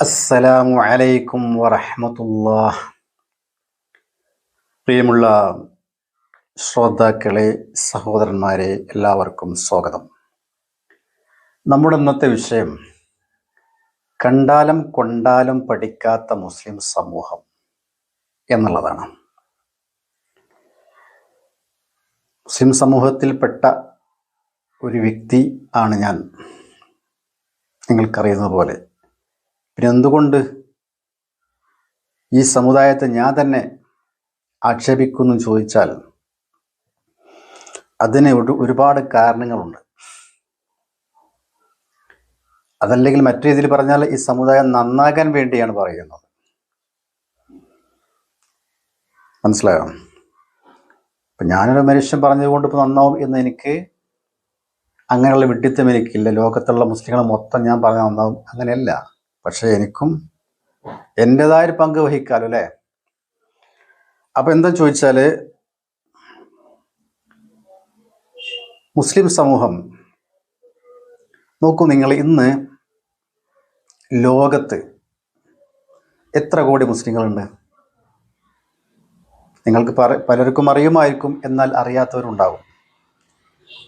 അസ്സലാമു അലൈക്കും വറഹമത്തുല്ലാ പ്രിയമുള്ള ശ്രോതാക്കളെ സഹോദരന്മാരെ എല്ലാവർക്കും സ്വാഗതം. നമ്മുടെ ഇന്നത്തെ വിഷയം കണ്ടാലും കൊണ്ടാലും പഠിക്കാത്ത മുസ്ലിം സമൂഹം എന്നുള്ളതാണ്. മുസ്ലിം സമൂഹത്തിൽപ്പെട്ട ഒരു വ്യക്തി ആണ് ഞാൻ. നിങ്ങൾക്കറിയുന്നത് പോലെ. പിന്നെ എന്തുകൊണ്ട് ഈ സമുദായത്തെ ഞാൻ തന്നെ ആക്ഷേപിക്കുന്നു ചോദിച്ചാൽ അതിന് ഒരുപാട് കാരണങ്ങളുണ്ട്. അതല്ലെങ്കിൽ മറ്റു രീതിയിൽ പറഞ്ഞാൽ ഈ സമുദായം നന്നാകാൻ വേണ്ടിയാണ് പറയുന്നത്. മനസ്സിലായോ? ഇപ്പൊ ഞാനൊരു മനുഷ്യൻ പറഞ്ഞതുകൊണ്ട് ഇപ്പൊ നന്നാവും എന്ന് എനിക്ക് അങ്ങനെയുള്ള വിഡിത്തം എനിക്കില്ല. ലോകത്തുള്ള മുസ്ലിങ്ങളെ മൊത്തം ഞാൻ പറഞ്ഞ നന്നാവും. അങ്ങനെയല്ല. പക്ഷെ എനിക്കും എന്റെതായൊരു പങ്ക് വഹിക്കാലോ അല്ലേ അപ്പൊ എന്താ ചോദിച്ചാൽ മുസ്ലിം സമൂഹം നോക്കൂ നിങ്ങൾ ഇന്ന് ലോകത്ത് എത്ര കോടി മുസ്ലിങ്ങളുണ്ട്? നിങ്ങൾക്ക് പറ പലർക്കും അറിയുമായിരിക്കും എന്നാൽ അറിയാത്തവരുണ്ടാവും.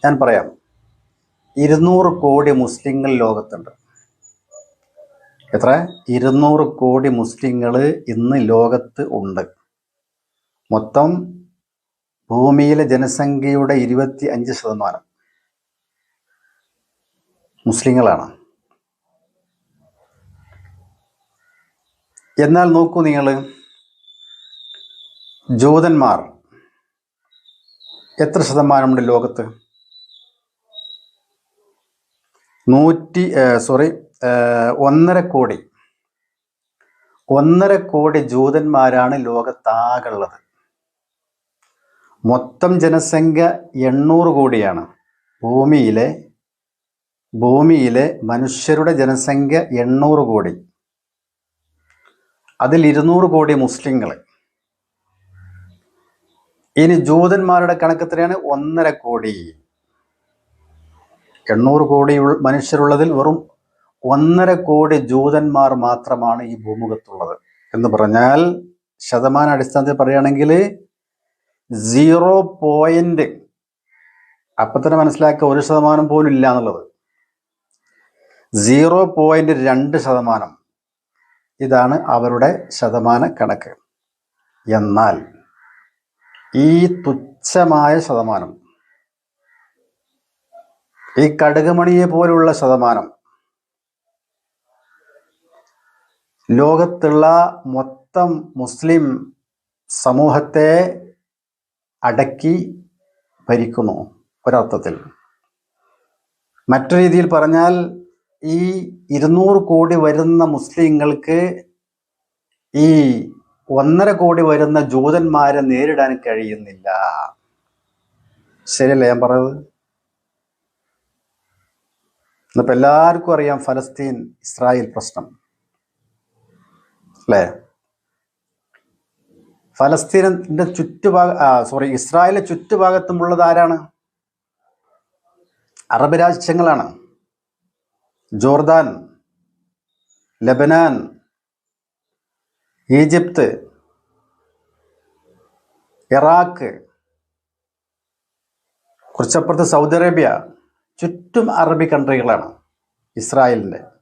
ഞാൻ പറയാം ഇരുന്നൂറ് കോടി മുസ്ലിങ്ങൾ ലോകത്തുണ്ട്. എത്ര? ഇരുന്നൂറ് കോടി മുസ്ലിങ്ങൾ ഇന്ന് ലോകത്ത് ഉണ്ട്. മൊത്തം ഭൂമിയിലെ ജനസംഖ്യയുടെ ഇരുപത്തി അഞ്ച് ശതമാനം മുസ്ലിങ്ങളാണ്. എന്നാൽ നോക്കൂ നിങ്ങൾ ജൂതന്മാർ എത്ര ശതമാനമുണ്ട് ലോകത്ത്? നൂറ്റി സോറി ഒന്നര കോടി. ഒന്നര കോടി ജൂതന്മാരാണ് ലോകത്താകുള്ളത് മൊത്തം ജനസംഖ്യ എണ്ണൂറ് കോടിയാണ്. ഭൂമിയിലെ ഭൂമിയിലെ മനുഷ്യരുടെ ജനസംഖ്യ എണ്ണൂറ് കോടി. അതിൽ ഇരുന്നൂറ് കോടി മുസ്ലിങ്ങൾ ഇനി ജൂതന്മാരുടെ കണക്കെത്രയാണ് ഒന്നര കോടി. എണ്ണൂറ് കോടി മനുഷ്യരുള്ളതിൽ വെറും ഒന്നര കോടി ജൂതന്മാർ മാത്രമാണ് ഈ ഭൂമുഖത്തുള്ളത്. എന്ന് പറഞ്ഞാൽ ശതമാന അടിസ്ഥാനത്തിൽ പറയുകയാണെങ്കിൽ സീറോ പോയിന്റ് അപ്പൊ തന്നെ മനസ്സിലാക്കുക ഒരു ശതമാനം പോലും ഇല്ല എന്നുള്ളത്. സീറോ പോയിന്റ് രണ്ട് ശതമാനം ഇതാണ് അവരുടെ ശതമാന കണക്ക്. എന്നാൽ ഈ തുച്ഛമായ ശതമാനം ഈ കടുകുമണിയെ പോലുള്ള ശതമാനം ലോകത്തുള്ള മൊത്തം മുസ്ലിം സമൂഹത്തെ അടക്കി ഭരിക്കുന്നു ഒരർത്ഥത്തിൽ. മറ്റു രീതിയിൽ പറഞ്ഞാൽ ഈ ഇരുന്നൂറ് കോടി വരുന്ന മുസ്ലിങ്ങൾക്ക് ഈ ഒന്നര കോടി വരുന്ന ജൂതന്മാരെ നേരിടാൻ കഴിയുന്നില്ല. ശരിയല്ലേ ഞാൻ പറഞ്ഞത്? ഇന്നിപ്പോൾ എല്ലാവർക്കും അറിയാം ഫലസ്തീൻ ഇസ്രായേൽ പ്രശ്നം. അല്ലേ ഫലസ്തീനിന്റെ ചുറ്റുഭാഗ സോറി ഇസ്രായേലിന്റെ ചുറ്റുഭാഗത്തുമുള്ളത് ആരാണ്? അറബ് രാജ്യങ്ങളാണ്. ജോർദാൻ ലബനാൻ ഈജിപ്ത് ഇറാഖ് കുറച്ചപ്പുറത്ത് സൗദി അറേബ്യ. ചുറ്റും അറബി കൺട്രികളാണ് ഇസ്രായേലിന്റെ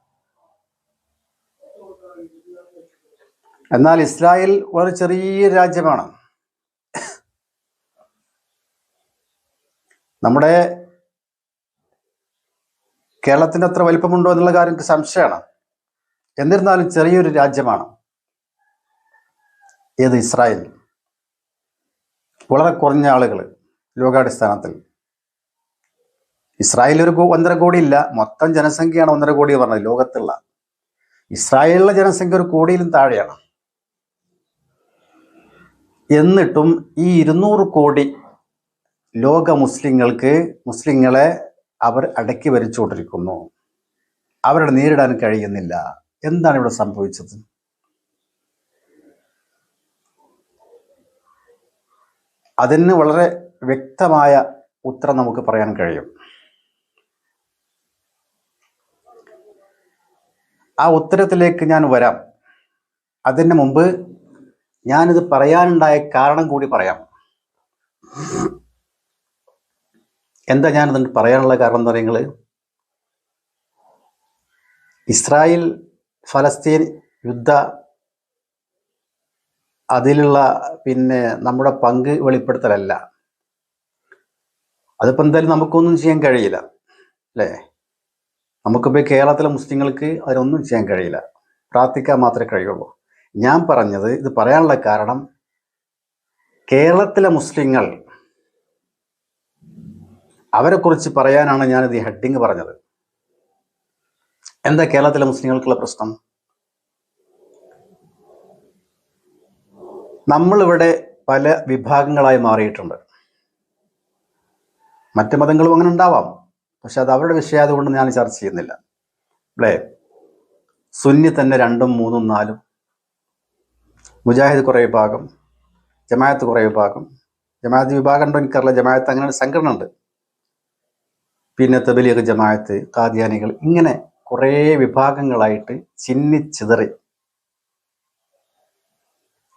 എന്നാൽ ഇസ്രായേൽ വളരെ ചെറിയ രാജ്യമാണ്. നമ്മുടെ കേരളത്തിന്റെ അത്ര വലിപ്പമുണ്ടോ എന്നുള്ള കാര്യം സംശയമാണ്. എന്നിരുന്നാലും ചെറിയൊരു രാജ്യമാണ്. ഏത് ഇസ്രായേൽ? വളരെ കുറഞ്ഞ ആളുകൾ ലോകാടിസ്ഥാനത്തിൽ ഇസ്രായേൽ ഒരു ഒന്നര കോടി ഇല്ല മൊത്തം ജനസംഖ്യയാണ് ഒന്നര കോടി പറഞ്ഞത് ലോകത്തുള്ള. ഇസ്രായേലിലെ ജനസംഖ്യ ഒരു കോടിയിലും താഴെയാണ്. എന്നിട്ടും ഈ ഇരുന്നൂറ് കോടി ലോക മുസ്ലിങ്ങൾക്ക് മുസ്ലിങ്ങളെ അവർ അടക്കി ഭരിച്ചുകൊണ്ടിരിക്കുന്നു അവരുടെ നേരിടാൻ കഴിയുന്നില്ല. എന്താണ് ഇവിടെ സംഭവിച്ചത്? അതിന് വളരെ വ്യക്തമായ ഉത്തരം നമുക്ക് പറയാൻ കഴിയും. ആ ഉത്തരത്തിലേക്ക് ഞാൻ വരാം. അതിന് മുമ്പ് ഞാനിത് പറയാനുണ്ടായ കാരണം കൂടി പറയാം. എന്താ ഞാനിത് പറയാനുള്ള കാരണം എന്ന് പറയുന്നത്? ഇസ്രായേൽ ഫലസ്തീൻ യുദ്ധ അതിലുള്ള പിന്നെ നമ്മുടെ പങ്ക് വെളിപ്പെടുത്തലല്ല. അതിപ്പോൾ എന്തായാലും നമുക്കൊന്നും ചെയ്യാൻ കഴിയില്ല അല്ലേ? നമുക്കിപ്പോൾ കേരളത്തിലെ മുസ്ലിങ്ങൾക്ക് അതിനൊന്നും ചെയ്യാൻ കഴിയില്ല. പ്രാർത്ഥിക്കാൻ മാത്രമേ കഴിയുള്ളൂ. ഞാൻ പറഞ്ഞത് ഇത് പറയാനുള്ള കാരണം കേരളത്തിലെ മുസ്ലിങ്ങൾ അവരെക്കുറിച്ച് പറയാനാണ് ഞാനിത് ഈ ഹെഡിങ് പറഞ്ഞത്. എന്താ കേരളത്തിലെ മുസ്ലിങ്ങൾക്കുള്ള പ്രശ്നം? നമ്മളിവിടെ പല വിഭാഗങ്ങളായി മാറിയിട്ടുണ്ട്. മറ്റ് മതങ്ങളും അങ്ങനെ ഉണ്ടാവാം. പക്ഷെ അത് അവരുടെ വിഷയമായതുകൊണ്ട് ഞാൻ ചർച്ച ചെയ്യുന്നില്ല. അല്ലേ? സുന്നി തന്നെ രണ്ടും മൂന്നും നാലും മുജാഹിദ് കുറേ വിഭാഗം ജമാഅത്ത് കുറേ വിഭാഗം. ജമാഅത്ത് വിഭാഗം ഉണ്ടോ എനിക്കറിയില്ല. ജമാഅത്ത് അങ്ങനെ സംഘടന ഉണ്ട്. പിന്നെ തബലീഗ് ജമാഅത്ത് കാദ്യാനികൾ ഇങ്ങനെ കുറേ വിഭാഗങ്ങളായിട്ട് ചിന്നിച്ചിതറി.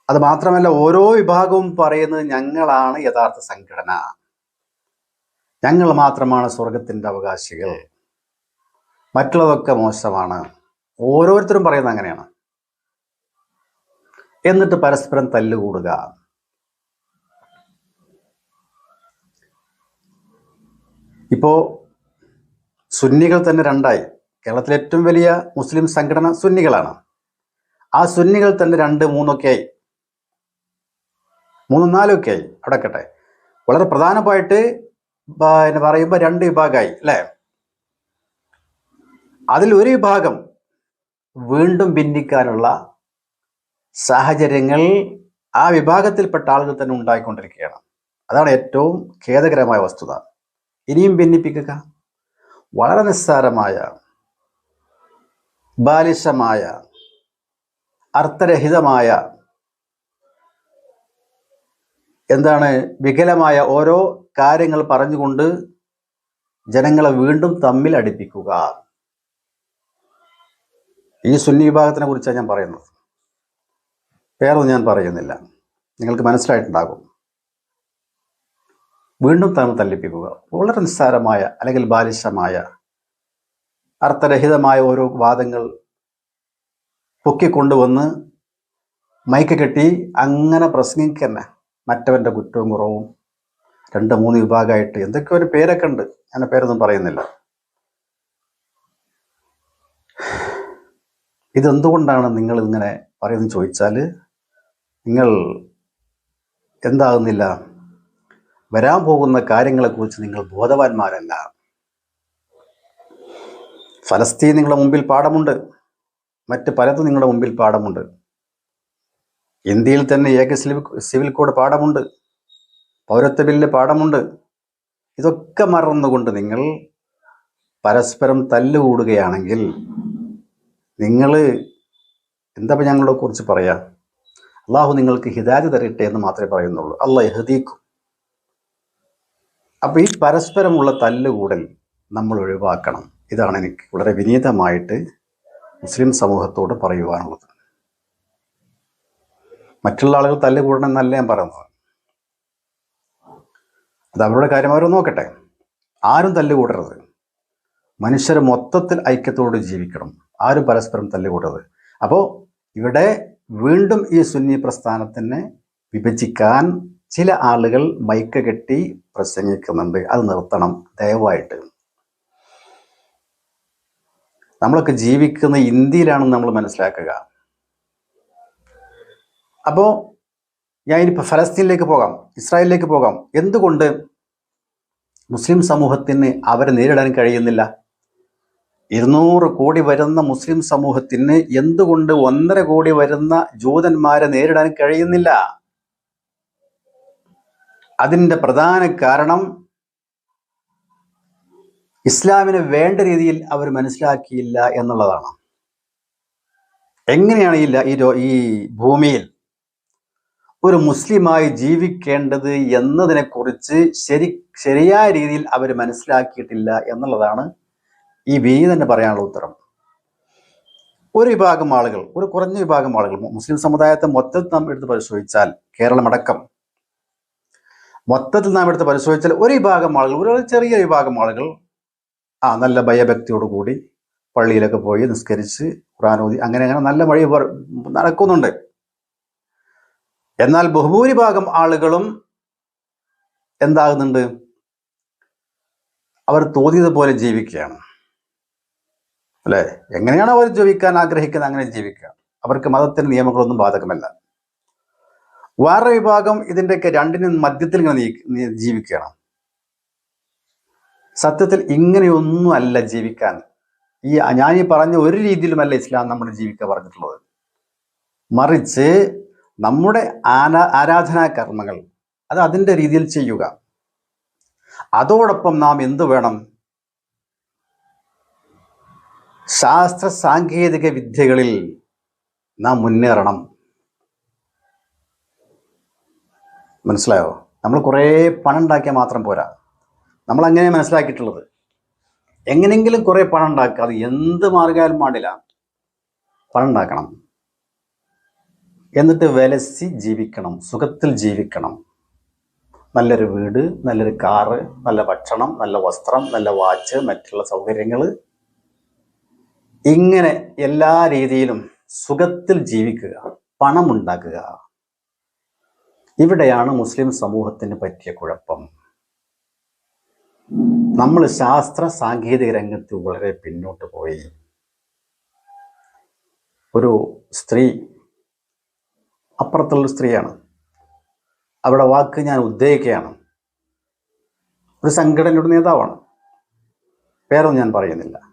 അത് മാത്രമല്ല ഓരോ വിഭാഗവും പറയുന്നത് ഞങ്ങളാണ് യഥാർത്ഥ സംഘടന. ഞങ്ങൾ മാത്രമാണ് സ്വർഗത്തിന്റെ അവകാശികൾ. മറ്റുള്ളതൊക്കെ മോശമാണ്. ഓരോരുത്തരും പറയുന്നത് അങ്ങനെയാണ്. എന്നിട്ട് പരസ്പരം തല്ലുകൂടുക. ഇപ്പോ സുന്നികൾ തന്നെ രണ്ടായി. കേരളത്തിലെ ഏറ്റവും വലിയ മുസ്ലിം സംഘടന സുന്നികളാണ്. ആ സുന്നികൾ തന്നെ രണ്ട് മൂന്നൊക്കെ ആയി. മൂന്നും നാലൊക്കെ ആയി. അടക്കട്ടെ വളരെ പ്രധാനമായിട്ട് എന്ന് പറയുമ്പോൾ രണ്ട് വിഭാഗമായി അല്ലേ? അതിൽ ഒരു വിഭാഗം വീണ്ടും ഭിന്നിക്കാനുള്ള സാഹചര്യങ്ങൾ ആ വിഭാഗത്തിൽപ്പെട്ട ആളുകൾ തന്നെ ഉണ്ടായിക്കൊണ്ടിരിക്കുകയാണ്. അതാണ് ഏറ്റവും ഖേദകരമായ വസ്തുത. ഇനിയും ഭിന്നിപ്പിക്കുക. വളരെ നിസ്സാരമായ ബാലിശമായ അർത്ഥരഹിതമായ എന്താണ് വികലമായ ഓരോ കാര്യങ്ങൾ പറഞ്ഞുകൊണ്ട് ജനങ്ങളെ വീണ്ടും തമ്മിൽ അടുപ്പിക്കുക. ഈ സുന്നി വിഭാഗത്തിനെ കുറിച്ചാണ് ഞാൻ പറയുന്നത്. വേറൊന്നും ഞാൻ പറയുന്നില്ല. നിങ്ങൾക്ക് മനസ്സിലായിട്ടുണ്ടാകും. വീണ്ടും തന്നെ തല്ലിപ്പിക്കുക. വളരെ നിസ്സാരമായ അല്ലെങ്കിൽ ബാലിശമായ അർത്ഥരഹിതമായ ഓരോ വാദങ്ങൾ പൊക്കിക്കൊണ്ടുവന്ന് മൈക്ക് കെട്ടി അങ്ങനെ പ്രസംഗിക്കന്നെ. മറ്റവന്റെ കുറ്റവും കുറവും. രണ്ട് മൂന്ന് വിഭാഗമായിട്ട് എന്തൊക്കെ ഒരു പേരൊക്കെ ഉണ്ട്. ഞാൻ പേരൊന്നും പറയുന്നില്ല. ഇതെന്തുകൊണ്ടാണ് നിങ്ങൾ ഇങ്ങനെ പറയുന്നത് ചോദിച്ചാൽ നിങ്ങൾ എന്താകുന്നില്ല? വരാൻ പോകുന്ന കാര്യങ്ങളെക്കുറിച്ച് നിങ്ങൾ ബോധവാന്മാരല്ല. ഫലസ്തീൻ നിങ്ങളുടെ മുമ്പിൽ പാഠമുണ്ട്. മറ്റ് പലതും നിങ്ങളുടെ മുമ്പിൽ പാഠമുണ്ട്. ഇന്ത്യയിൽ തന്നെ ഏക സിവിൽ കോഡ് പാഠമുണ്ട്. പൗരത്വ ബില്ല് പാഠമുണ്ട്. ഇതൊക്കെ മറന്നുകൊണ്ട് നിങ്ങൾ പരസ്പരം തല്ലുകൂടുകയാണെങ്കിൽ നിങ്ങൾ എന്താ ഞങ്ങളെ കുറിച്ച് പറയാ? അള്ളാഹു നിങ്ങൾക്ക് ഹിദായത് തരട്ടെ എന്ന് മാത്രമേ പറയുന്നുള്ളൂ. അള്ളാഹ് ഹദീക്കും അപ്പൊ ഈ പരസ്പരമുള്ള തല്ലുകൂടൽ നമ്മൾ ഒഴിവാക്കണം. ഇതാണ് എനിക്ക് വളരെ വിനീതമായിട്ട് മുസ്ലിം സമൂഹത്തോട് പറയുവാനുള്ളത്. മറ്റുള്ള ആളുകൾ തല്ലുകൂടണം എന്നല്ല ഞാൻ പറയുന്നത്. അത് അവരുടെ കാര്യം അവർ നോക്കട്ടെ. ആരും തല്ലുകൂടരുത്. മനുഷ്യർ മൊത്തത്തിൽ ഐക്യത്തോട് ജീവിക്കണം. ആരും പരസ്പരം തല്ലുകൂടരുത്. അപ്പോൾ ഇവിടെ വീണ്ടും ഈ സുന്നി പ്രസ്ഥാനത്തിനെ വിഭജിക്കാൻ ചില ആളുകൾ മൈക്ക് കെട്ടി പ്രസംഗിക്കുന്നുണ്ട്. അത് നിർത്തണം. ദയവായിട്ട്. നമ്മളൊക്കെ ജീവിക്കുന്ന ഇന്ത്യയിലാണെന്ന് നമ്മൾ മനസ്സിലാക്കുക. അപ്പോൾ ഞാൻ ഇനിയിപ്പോൾ ഫലസ്തീനിലേക്ക് പോകാം. ഇസ്രായേലിലേക്ക് പോകാം. എന്തുകൊണ്ട് മുസ്ലിം സമൂഹത്തിന് അവരെ നേരിടാൻ കഴിയുന്നില്ല? ഇരുന്നൂറ് കോടി വരുന്ന മുസ്ലിം സമൂഹത്തിന് എന്തുകൊണ്ട് ഒന്നര കോടി വരുന്ന ജൂതന്മാരെ നേരിടാൻ കഴിയുന്നില്ല? അതിന്റെ പ്രധാന കാരണം ഇസ്ലാമിനെ വേണ്ട രീതിയിൽ അവർ മനസ്സിലാക്കിയില്ല എന്നുള്ളതാണ്. എങ്ങനെയാണ് ഈ ഈ ഭൂമിയിൽ ഒരു മുസ്ലിമായി ജീവിക്കേണ്ടത് എന്നതിനെക്കുറിച്ച് ശരി ശരിയായ രീതിയിൽ അവർ മനസ്സിലാക്കിയിട്ടില്ല എന്നുള്ളതാണ് ഈ ബി തന്നെ പറയാനുള്ള ഉത്തരം. ഒരു വിഭാഗം ആളുകൾ ഒരു കുറഞ്ഞ വിഭാഗം ആളുകൾ മുസ്ലിം സമുദായത്തെ മൊത്തത്തിൽ നാം എടുത്ത് പരിശോധിച്ചാൽ കേരളമടക്കം മൊത്തത്തിൽ നാം എടുത്ത് പരിശോധിച്ചാൽ ഒരു വിഭാഗം ആളുകൾ ഒരു ചെറിയ വിഭാഗം ആളുകൾ ആ നല്ല ഭയഭക്തിയോടുകൂടി പള്ളിയിലൊക്കെ പോയി നിസ്കരിച്ച് ഖുറാനോദി അങ്ങനെ അങ്ങനെ നല്ല വഴി നടക്കുന്നുണ്ട്. എന്നാൽ ബഹുഭൂരിഭാഗം ആളുകളും എന്താകുന്നുണ്ട്? അവർ തോന്നിയതുപോലെ ജീവിക്കുകയാണ്. അല്ലെ? എങ്ങനെയാണ് അവർ ജീവിക്കാൻ ആഗ്രഹിക്കുന്നത് അങ്ങനെ ജീവിക്കുക. അവർക്ക് മതത്തിന് നിയമങ്ങളൊന്നും ബാധകമല്ല. വേറെ വിഭാഗം ഇതിന്റെയൊക്കെ രണ്ടിനും മധ്യത്തിൽ ഇങ്ങനെ ജീവിക്കുകയാണ്. സത്യത്തിൽ ഇങ്ങനെയൊന്നും അല്ല ജീവിക്കാൻ. ഈ ഞാൻ ഈ പറഞ്ഞ ഒരു രീതിയിലുമല്ല ഇസ്ലാം നമ്മൾ ജീവിക്കാൻ പറഞ്ഞിട്ടുള്ളത്. മറിച്ച് നമ്മുടെ ആരാ ആരാധനാ കർമ്മങ്ങൾ അത് അതിന്റെ രീതിയിൽ ചെയ്യുക. അതോടൊപ്പം നാം എന്ത് വേണം? ശാസ്ത്ര സാങ്കേതിക വിദ്യകളിൽ നാം മുന്നേറണം. മനസ്സിലായോ? നമ്മൾ കുറേ പണം ഉണ്ടാക്കിയാൽ മാത്രം പോരാ. നമ്മൾ അങ്ങനെ മനസ്സിലാക്കിയിട്ടുള്ളത്. എങ്ങനെയെങ്കിലും കുറേ പണം ഉണ്ടാക്കുക അത് എന്ത് മാർഗാലും പാടില്ല. പണം ഉണ്ടാക്കണം എന്നിട്ട് വിലസി ജീവിക്കണം. സുഖത്തിൽ ജീവിക്കണം. നല്ലൊരു വീട് നല്ലൊരു കാറ് നല്ല ഭക്ഷണം നല്ല വസ്ത്രം നല്ല വാച്ച് മറ്റുള്ള സൗകര്യങ്ങൾ ഇങ്ങനെ എല്ലാ രീതിയിലും സുഖത്തിൽ ജീവിക്കുക പണമുണ്ടാക്കുക. ഇവിടെയാണ് മുസ്ലിം സമൂഹത്തിന് പറ്റിയ കുഴപ്പം. നമ്മൾ ശാസ്ത്ര സാങ്കേതിക രംഗത്ത് വളരെ പിന്നോട്ട് പോയി. ഒരു സ്ത്രീ അപ്പുറത്തുള്ള സ്ത്രീയാണ്. അവിടെ വാക്ക് ഞാൻ ഉദ്ദേശിക്കുകയാണ് ഒരു സംഘടനയുടെ നേതാവാണ്. പേരൊന്നും ഞാൻ പറയുന്നില്ല.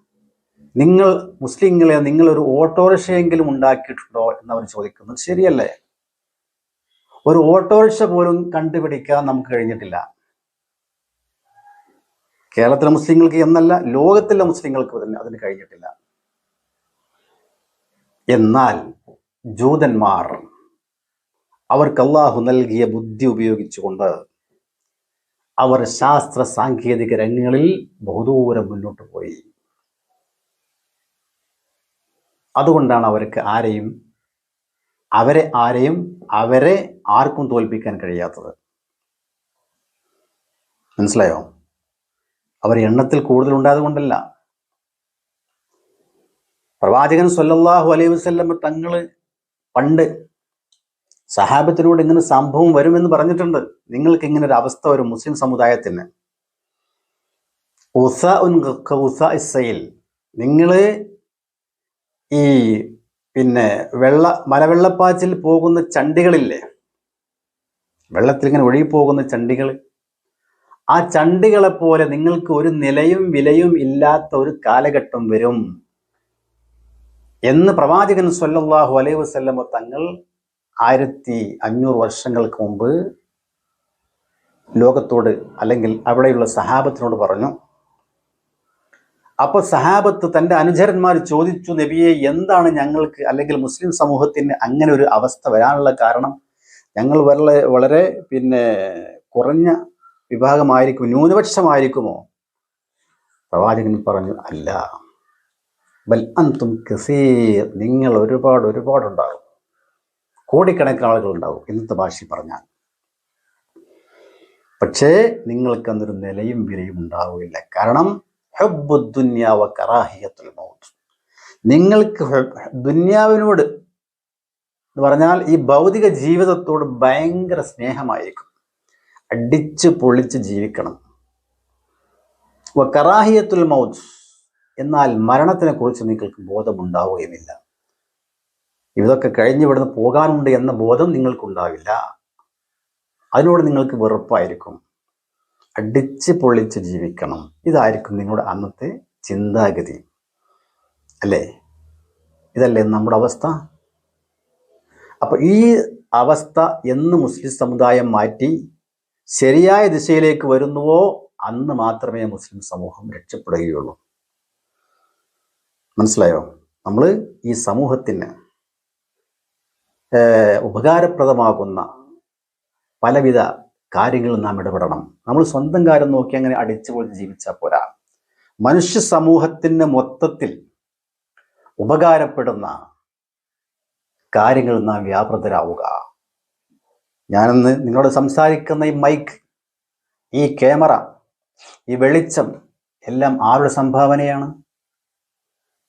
നിങ്ങൾ മുസ്ലിങ്ങളെ നിങ്ങൾ ഒരു ഓട്ടോറിക്ഷയെങ്കിലും ഉണ്ടാക്കിയിട്ടുണ്ടോ എന്ന് അവർ ചോദിക്കുന്നത് ശരിയല്ലേ? ഒരു ഓട്ടോറിക്ഷ പോലും കണ്ടുപിടിക്കാൻ നമുക്ക് കഴിഞ്ഞിട്ടില്ല. കേരളത്തിലെ മുസ്ലിങ്ങൾക്ക് എന്നല്ല ലോകത്തിലെ മുസ്ലിങ്ങൾക്ക് തന്നെ അതിന് കഴിഞ്ഞിട്ടില്ല. എന്നാൽ ജൂതന്മാർ അവർക്ക് അള്ളാഹു നൽകിയ ബുദ്ധി ഉപയോഗിച്ചുകൊണ്ട് അവർ ശാസ്ത്ര സാങ്കേതിക രംഗങ്ങളിൽ ബഹുദൂരം മുന്നോട്ട് പോയി. അതുകൊണ്ടാണ് അവർക്ക് ആരെയും അവരെ ആരെയും അവരെ ആർക്കും തോൽപ്പിക്കാൻ കഴിയാത്തത്. മനസ്സിലായോ? അവർ എണ്ണത്തിൽ കൂടുതൽ ഉണ്ടായത് കൊണ്ടല്ല. പ്രവാചകൻ സല്ലല്ലാഹു അലൈഹി വസല്ലം തങ്ങൾ പണ്ട് സഹാബത്തിനോട് ഇങ്ങനെ സംഭവം വരുമെന്ന് പറഞ്ഞിട്ടുണ്ട്. നിങ്ങൾക്ക് ഇങ്ങനെ ഒരു അവസ്ഥ ഒരു മുസ്ലിം സമുദായത്തിന്. ഉസ ഉൻ ഉസ ഇസ്സയിൽ നിങ്ങൾ ഈ പിന്നെ വെള്ള മലവെള്ളപ്പാച്ചിൽ പോകുന്ന ചണ്ടികളില്ലേ? വെള്ളത്തിൽ ഇങ്ങനെ ഒഴുകി പോകുന്ന ചണ്ടികൾ ആ ചണ്ടികളെ പോലെ നിങ്ങൾക്ക് ഒരു നിലയും വിലയും ഇല്ലാത്ത ഒരു കാലഘട്ടം വരും. എന്ന് പ്രവാചകൻ സല്ലല്ലാഹു അലൈഹി വസല്ലമ തങ്ങൾ ആയിരത്തി അഞ്ഞൂറ് വർഷങ്ങൾക്ക് മുമ്പ് ലോകത്തോട് അല്ലെങ്കിൽ അവിടെയുള്ള സഹാബത്തിനോട് പറഞ്ഞു. അപ്പൊ സഹാബത്ത് തന്റെ അനുചരന്മാർ ചോദിച്ചു നബിയെ എന്താണ് ഞങ്ങൾക്ക് അല്ലെങ്കിൽ മുസ്ലിം സമൂഹത്തിന് അങ്ങനെ ഒരു അവസ്ഥ വരാനുള്ള കാരണം? ഞങ്ങൾ വളരെ വളരെ പിന്നെ കുറഞ്ഞ വിഭാഗമായിരിക്കും ന്യൂനപക്ഷമായിരിക്കുമോ? പ്രവാചകൻ പറഞ്ഞു അല്ല. ബൽ അന്തും കസീർ. നിങ്ങൾ ഒരുപാട് ഒരുപാടുണ്ടാകും. കോടിക്കണക്കിന് ആളുകൾ ഉണ്ടാകും ഇന്നത്തെ ഭാഷയിൽ പറഞ്ഞാൽ പക്ഷേ നിങ്ങൾക്ക് അന്നൊരു നിലയും വിലയും ഉണ്ടാവില്ല കാരണം നിങ്ങൾക്ക് ദുന്യാവിനോട് എന്ന് പറഞ്ഞാൽ ഈ ഭൗതിക ജീവിതത്തോട് ഭയങ്കര സ്നേഹമായിരിക്കും. അടിച്ച് പൊളിച്ച് ജീവിക്കണം. കറാഹിയത്തുൽ മൗത്ത്. എന്നാൽ മരണത്തിനെ കുറിച്ച് നിങ്ങൾക്ക് ബോധമുണ്ടാവുകയുമില്ല. ഇതൊക്കെ കഴിഞ്ഞ് ഇവിടുന്ന് പോകാനുണ്ട് എന്ന ബോധം നിങ്ങൾക്കുണ്ടാവില്ല. അതിനോട് നിങ്ങൾക്ക് വെറുപ്പായിരിക്കും. അടിച്ച് പൊളിച്ച് ജീവിക്കണം. ഇതായിരിക്കും നിങ്ങളുടെ അന്നത്തെ ചിന്താഗതി. അല്ലേ? ഇതല്ലേ നമ്മുടെ അവസ്ഥ? അപ്പോൾ ഈ അവസ്ഥ എന്ന് മുസ്ലിം സമുദായം മാറ്റി ശരിയായ ദിശയിലേക്ക് വരുന്നുവോ? അന്ന് മാത്രമേ മുസ്ലിം സമൂഹം രക്ഷപ്പെടുകയുള്ളൂ. മനസ്സിലായോ? നമ്മൾ ഈ സമൂഹത്തിന് ഉപകാരപ്രദമാകുന്ന പലവിധ കാര്യങ്ങളിൽ നാം ഇടപെടണം. നമ്മൾ സ്വന്തം കാര്യം നോക്കി അങ്ങനെ അടിച്ചു പൊളിച്ച് ജീവിച്ചാൽ പോരാ. മനുഷ്യ സമൂഹത്തിന് മൊത്തത്തിൽ ഉപകാരപ്പെടുന്ന കാര്യങ്ങൾ നാം വ്യാപൃതരാവുക. ഞാനിന്ന് നിങ്ങളോട് സംസാരിക്കുന്ന ഈ മൈക്ക് ഈ ക്യാമറ ഈ വെളിച്ചം എല്ലാം ആരുടെ സംഭാവനയാണ്?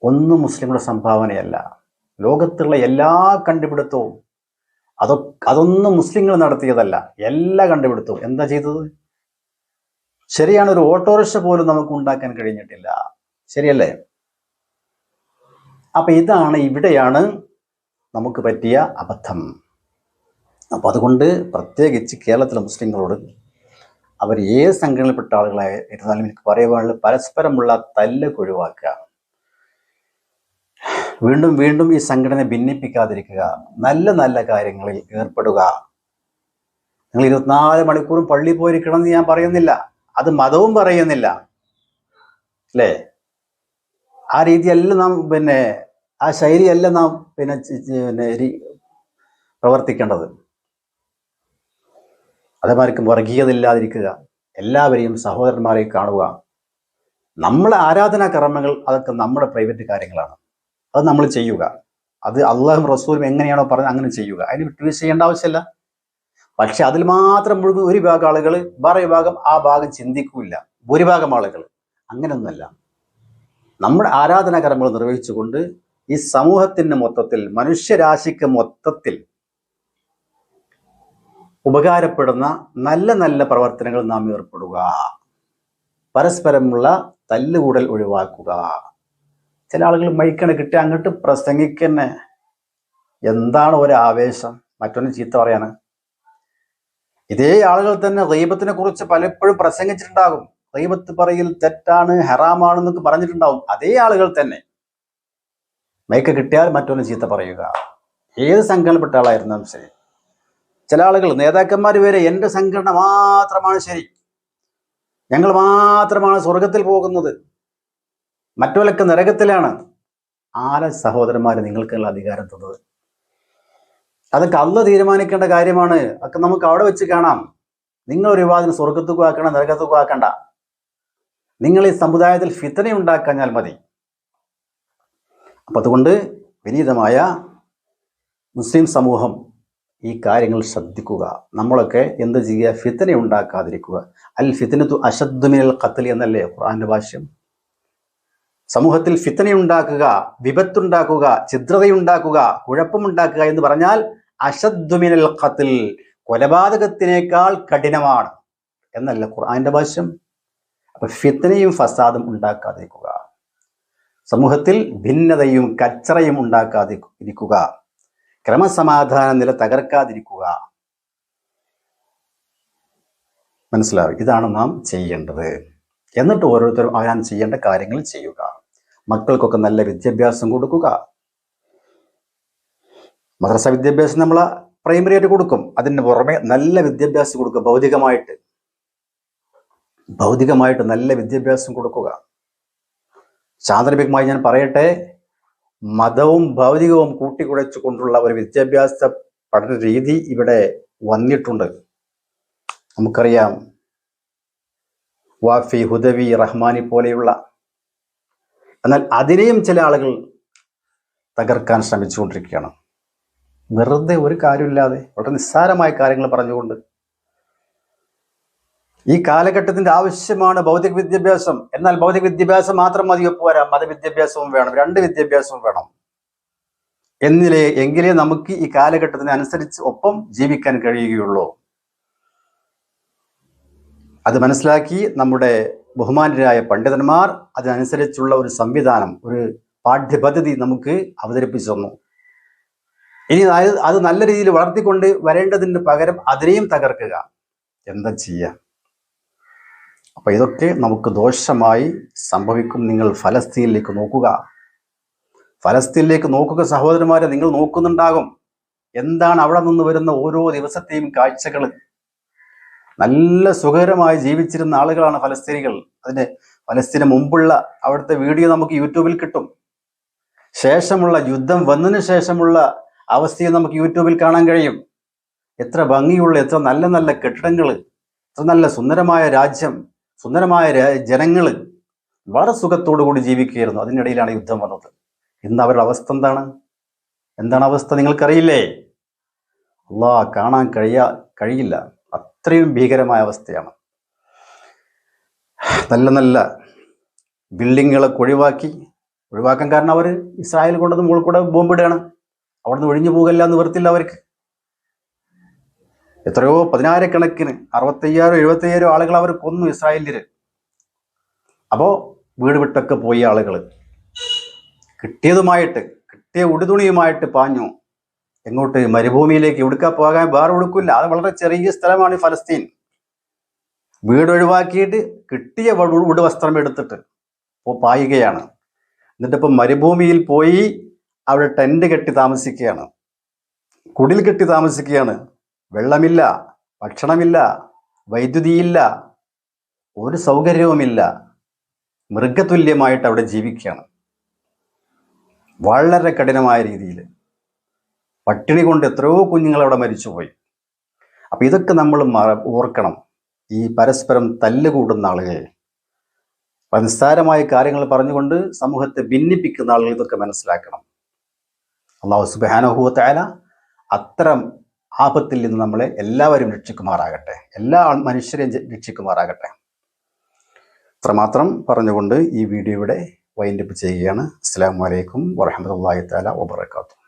ഒന്നും മുസ്ലിങ്ങളുടെ സംഭാവനയല്ല. ലോകത്തുള്ള എല്ലാ കണ്ടുപിടുത്തവും അതൊക്കെ അതൊന്നും മുസ്ലിങ്ങൾ നടത്തിയതല്ല. എല്ലാ കണ്ടുപിടുത്തവും. എന്താ ചെയ്തത്? ശരിയാണ് ഒരു ഓട്ടോറിക്ഷ പോലും നമുക്ക് ഉണ്ടാക്കാൻ കഴിഞ്ഞിട്ടില്ല. ശരിയല്ലേ? അപ്പൊ ഇതാണ് ഇവിടെയാണ് നമുക്ക് പറ്റിയ അബദ്ധം. അപ്പൊ അതുകൊണ്ട് പ്രത്യേകിച്ച് കേരളത്തിലെ മുസ്ലിങ്ങളോട് അവർ ഏത് സംഘടനയിൽപ്പെട്ട ആളുകളായിരുന്നാലും എനിക്ക് പറയുവാനുള്ള പരസ്പരമുള്ള തല്ലൊക്കെ ഒഴിവാക്കുക. വീണ്ടും വീണ്ടും ഈ സംഘടന ഭിന്നിപ്പിക്കാതിരിക്കുക. നല്ല നല്ല കാര്യങ്ങളിൽ ഏർപ്പെടുക. നിങ്ങൾ ഇരുപത്തിനാല് മണിക്കൂറും പള്ളി പോയിരിക്കണം എന്ന് ഞാൻ പറയുന്നില്ല. അത് മതവും പറയുന്നില്ല. അല്ലേ? ആ രീതിയല്ല നാം പിന്നെ ആ ശൈലിയല്ല നാം പിന്നെ പിന്നെ പ്രവർത്തിക്കേണ്ടത്. അതേമാർക്കും വർഗീയത ഇല്ലാതിരിക്കുക എല്ലാവരെയും സഹോദരന്മാരെ കാണുക. നമ്മളെ ആരാധനാ കർമ്മങ്ങൾ അതൊക്കെ നമ്മുടെ പ്രൈവറ്റ് കാര്യങ്ങളാണ്. അത് നമ്മൾ ചെയ്യുക. അത് അള്ളാഹും റസൂലും എങ്ങനെയാണോ പറഞ്ഞത് അങ്ങനെ ചെയ്യുക. അതിന് വിട്ടുവീഴ്ച ചെയ്യേണ്ട ആവശ്യമില്ല. പക്ഷെ അതിൽ മാത്രം മുഴുവൻ ഒരു വിഭാഗം ആളുകൾ വേറെ വിഭാഗം ആ ഭാഗം ചിന്തിക്കൂല ഭൂരിഭാഗം ആളുകൾ. അങ്ങനെയൊന്നുമല്ല. നമ്മുടെ ആരാധനാ കർമ്മങ്ങൾ നിർവഹിച്ചുകൊണ്ട് ഈ സമൂഹത്തിന് മൊത്തത്തിൽ മനുഷ്യരാശിക്ക് മൊത്തത്തിൽ ഉപകാരപ്പെടുന്ന നല്ല നല്ല പ്രവർത്തനങ്ങൾ നാം ഏർപ്പെടുക. പരസ്പരമുള്ള തല്ലുകൂടൽ ഒഴിവാക്കുക. ചില ആളുകൾ മൈക്കാണ് കിട്ടി അങ്ങോട്ട് പ്രസംഗിക്കന്നെ. എന്താണ് ഒരു ആവേശം? മറ്റൊന്ന് ചീത്ത പറയാണ്. ഇതേ ആളുകൾ തന്നെ റീബത്തിനെ കുറിച്ച് പലപ്പോഴും പ്രസംഗിച്ചിട്ടുണ്ടാകും. റീബത്ത് പറയിൽ തെറ്റാണ് ഹെറാമാണെന്നൊക്കെ പറഞ്ഞിട്ടുണ്ടാവും അതേ ആളുകൾ തന്നെ. മൈക്ക് കിട്ടിയാൽ മറ്റൊന്ന് ചീത്ത പറയുക. ഏത് സംഘടനപ്പെട്ട ആളായിരുന്നാലും ശരി. ചില ആളുകൾ നേതാക്കന്മാർ വരെ എന്റെ സംഘടന മാത്രമാണ് ശരി. ഞങ്ങൾ മാത്രമാണ് സ്വർഗത്തിൽ പോകുന്നത്. മറ്റവരൊക്കെ നരകത്തിലാണ്. ആരെ സഹോദരന്മാരെ നിങ്ങൾക്കുള്ള അധികാരം തന്നത്? അതൊക്കെ അന്ന് തീരുമാനിക്കേണ്ട കാര്യമാണ്. ഒക്കെ നമുക്ക് അവിടെ വെച്ച് കാണാം. നിങ്ങൾ ഒരു വിവാദം സ്വർഗത്തുക്കും ആക്കണം നരകത്തുക്കും ആക്കണ്ട നിങ്ങൾ ഈ സമുദായത്തിൽ ഫിത്തന ഉണ്ടാക്കാഞ്ഞാൽ മതി. അപ്പൊ അതുകൊണ്ട് വിനീതമായ മുസ്ലിം സമൂഹം ഈ കാര്യങ്ങൾ ശ്രദ്ധിക്കുക. നമ്മളൊക്കെ എന്ത് ചെയ്യുക? ഫിത്തന ഉണ്ടാക്കാതിരിക്കുക. അൽ ഫിത്തനത്തു അശദ്മിനൽ ഖത്ലി എന്നല്ലേ ഖുർആന്റെ ഭാഷ്യം? സമൂഹത്തിൽ ഫിത്തനയുണ്ടാക്കുക വിപത്തുണ്ടാക്കുക ഛിദ്രതയുണ്ടാക്കുക കുഴപ്പമുണ്ടാക്കുക എന്ന് പറഞ്ഞാൽ അശദ്മിനൽ ഖത്തിൽ കൊലപാതകത്തിനേക്കാൾ കഠിനമാണ് എന്നല്ല ഖുർആന്റെ ഭാഷ്യം. അപ്പൊ ഫിത്തനയും ഫസാദും ഉണ്ടാക്കാതിരിക്കുക. സമൂഹത്തിൽ ഭിന്നതയും കച്ചറയും ഉണ്ടാക്കാതി ഇരിക്കുക ക്രമസമാധാന നില തകർക്കാതിരിക്കുക. മനസ്സിലാവും ഇതാണ് നാം ചെയ്യേണ്ടത്. എന്നിട്ട് ഓരോരുത്തരും അവരാൻ ചെയ്യേണ്ട കാര്യങ്ങൾ ചെയ്യുക. മക്കൾക്കൊക്കെ നല്ല വിദ്യാഭ്യാസം കൊടുക്കുക. മദ്രസ വിദ്യാഭ്യാസം നമ്മൾ പ്രൈമറി ആയിട്ട് കൊടുക്കും. അതിന് പുറമെ നല്ല വിദ്യാഭ്യാസം കൊടുക്കുക ഭൗതികമായിട്ട്. ഭൗതികമായിട്ട് നല്ല വിദ്യാഭ്യാസം കൊടുക്കുക. സാന്ദർഭികമായി ഞാൻ പറയട്ടെ മതവും ഭൗതികവും കൂട്ടിക്കുഴച്ചു കൊണ്ടുള്ള ഒരു വിദ്യാഭ്യാസ പഠന രീതി ഇവിടെ വന്നിട്ടുണ്ട്. നമുക്കറിയാം വാഫി ഹുദവി റഹ്മാനി പോലെയുള്ള എന്നാൽ അതിനെയും ചില ആളുകൾ തകർക്കാൻ ശ്രമിച്ചുകൊണ്ടിരിക്കുകയാണ്. വെറുതെ ഒരു കാര്യമില്ലാതെ വളരെ നിസ്സാരമായ കാര്യങ്ങൾ പറഞ്ഞുകൊണ്ട് ഈ കാലഘട്ടത്തിന്റെ ആവശ്യമാണ് ഭൗതിക വിദ്യാഭ്യാസം. എന്നാൽ ഭൗതിക വിദ്യാഭ്യാസം മാത്രം മതിയോ പോരാ മതവിദ്യാഭ്യാസവും വേണം. രണ്ട് വിദ്യാഭ്യാസവും വേണം. എന്നിലേ എങ്കിലേ നമുക്ക് ഈ കാലഘട്ടത്തിന് അനുസരിച്ച് ഒപ്പം ജീവിക്കാൻ കഴിയുകയുള്ളൂ. അത് മനസ്സിലാക്കി നമ്മുടെ ബഹുമാനരായ പണ്ഡിതന്മാർ അതിനനുസരിച്ചുള്ള ഒരു സംവിധാനം ഒരു പാഠ്യപദ്ധതി നമുക്ക് അവതരിപ്പിച്ചു തന്നു. ഇനി അത് അത് നല്ല രീതിയിൽ വളർത്തിക്കൊണ്ട് വരേണ്ടതിന് പകരം അതിനെയും തകർക്കുക. എന്താ ചെയ്യുക അപ്പൊ ഇതൊക്കെ നമുക്ക് ദോഷമായി സംഭവിക്കും. നിങ്ങൾ ഫലസ്തീനിലേക്ക് നോക്കുക. ഫലസ്തീനിലേക്ക് നോക്കുക സഹോദരന്മാരെ നിങ്ങൾ നോക്കുന്നുണ്ടാകും. എന്താണ് അവിടെ നിന്ന് വരുന്ന ഓരോ ദിവസത്തെയും കാഴ്ചകൾ നല്ല സുഖകരമായി ജീവിച്ചിരുന്ന ആളുകളാണ് ഫലസ്തീനികൾ. അതിന്റെ ഫലസ്തീന് മുമ്പുള്ള അവിടുത്തെ വീഡിയോ നമുക്ക് യൂട്യൂബിൽ കിട്ടും. ശേഷമുള്ള യുദ്ധം വന്നതിന് ശേഷമുള്ള അവസ്ഥയും നമുക്ക് യൂട്യൂബിൽ കാണാൻ കഴിയും. എത്ര ഭംഗിയുള്ള എത്ര നല്ല നല്ല കെട്ടിടങ്ങൾ എത്ര നല്ല സുന്ദരമായ രാജ്യം സുന്ദരമായ ജനങ്ങൾ വളരെ സുഖത്തോടു കൂടി ജീവിക്കുകയായിരുന്നു. അതിനിടയിലാണ് യുദ്ധം വന്നത്. ഇന്ന് അവരുടെ അവസ്ഥ എന്താണ്? എന്താണ് അവസ്ഥ നിങ്ങൾക്കറിയില്ലേ? അള്ളാ കാണാൻ കഴിയാ കഴിയില്ല. അത്രയും ഭീകരമായ അവസ്ഥയാണ്. നല്ല നല്ല ബിൽഡിങ്ങുകളൊക്കെ ഒഴിവാക്കി ഒഴിവാക്കാൻ കാരണം അവർ ഇസ്രായേൽ കൊണ്ടത് മുകളിൽ കൂടെ ബോംബിടുകയാണ് അവിടുന്ന് ഒഴിഞ്ഞു പോകല്ല എന്ന് വരത്തില്ല അവർക്ക്. എത്രയോ പതിനായിരക്കണക്കിന് അറുപത്തയ്യായിരം എഴുപത്തയ്യായിരം ആളുകൾ അവർ കൊന്നു ഇസ്രായേലിൽ അപ്പോൾ വീട് വിട്ടൊക്കെ പോയി ആളുകൾ കിട്ടിയതുമായിട്ട് കിട്ടിയ ഉടുതുണിയുമായിട്ട് പാഞ്ഞു. എങ്ങോട്ട് മരുഭൂമിയിലേക്ക് എവിടുക്ക പോകാൻ വേറെ ഒടുക്കില്ല അത് വളരെ ചെറിയ സ്ഥലമാണ് ഈ ഫലസ്തീൻ. വീട് ഒഴിവാക്കിയിട്ട് കിട്ടിയ ഉടു വസ്ത്രം എടുത്തിട്ട് ഇപ്പോൾ പായുകയാണ്. എന്നിട്ടിപ്പോൾ മരുഭൂമിയിൽ പോയി അവിടെ ടെന്റ് കെട്ടി താമസിക്കുകയാണ്. കുടിൽ കെട്ടി താമസിക്കുകയാണ്. വെള്ളമില്ല ഭക്ഷണമില്ല വൈദ്യുതിയില്ല ഒരു സൗകര്യവുമില്ല. മൃഗതുല്യമായിട്ട് അവിടെ ജീവിക്കുകയാണ്. വളരെ കഠിനമായ രീതിയിൽ പട്ടിണി കൊണ്ട് എത്രയോ കുഞ്ഞുങ്ങൾ അവിടെ മരിച്ചുപോയി. അപ്പം ഇതൊക്കെ നമ്മൾ ഓർക്കണം. ഈ പരസ്പരം തല്ലുകൂടുന്ന ആളുകൾ നിസ്സാരമായ കാര്യങ്ങൾ പറഞ്ഞുകൊണ്ട് സമൂഹത്തെ ഭിന്നിപ്പിക്കുന്ന ആളുകൾ ഇതൊക്കെ മനസ്സിലാക്കണം. അള്ളാഹു സുബാനഹുവത്തായ അത്തരം ആപത്തിൽ നിന്ന് നമ്മളെ എല്ലാവരും രക്ഷിക്കുമാറാകട്ടെ. എല്ലാ മനുഷ്യരെയും രക്ഷിക്കുമാറാകട്ടെ. അത്രമാത്രം പറഞ്ഞുകൊണ്ട് ഈ വീഡിയോ ഇവിടെ വൈൻഡപ്പ് ചെയ്യുകയാണ്. അസ്സാം വലൈക്കും വറഹമത്തല്ലാഹി താല വബർക്കാത്തു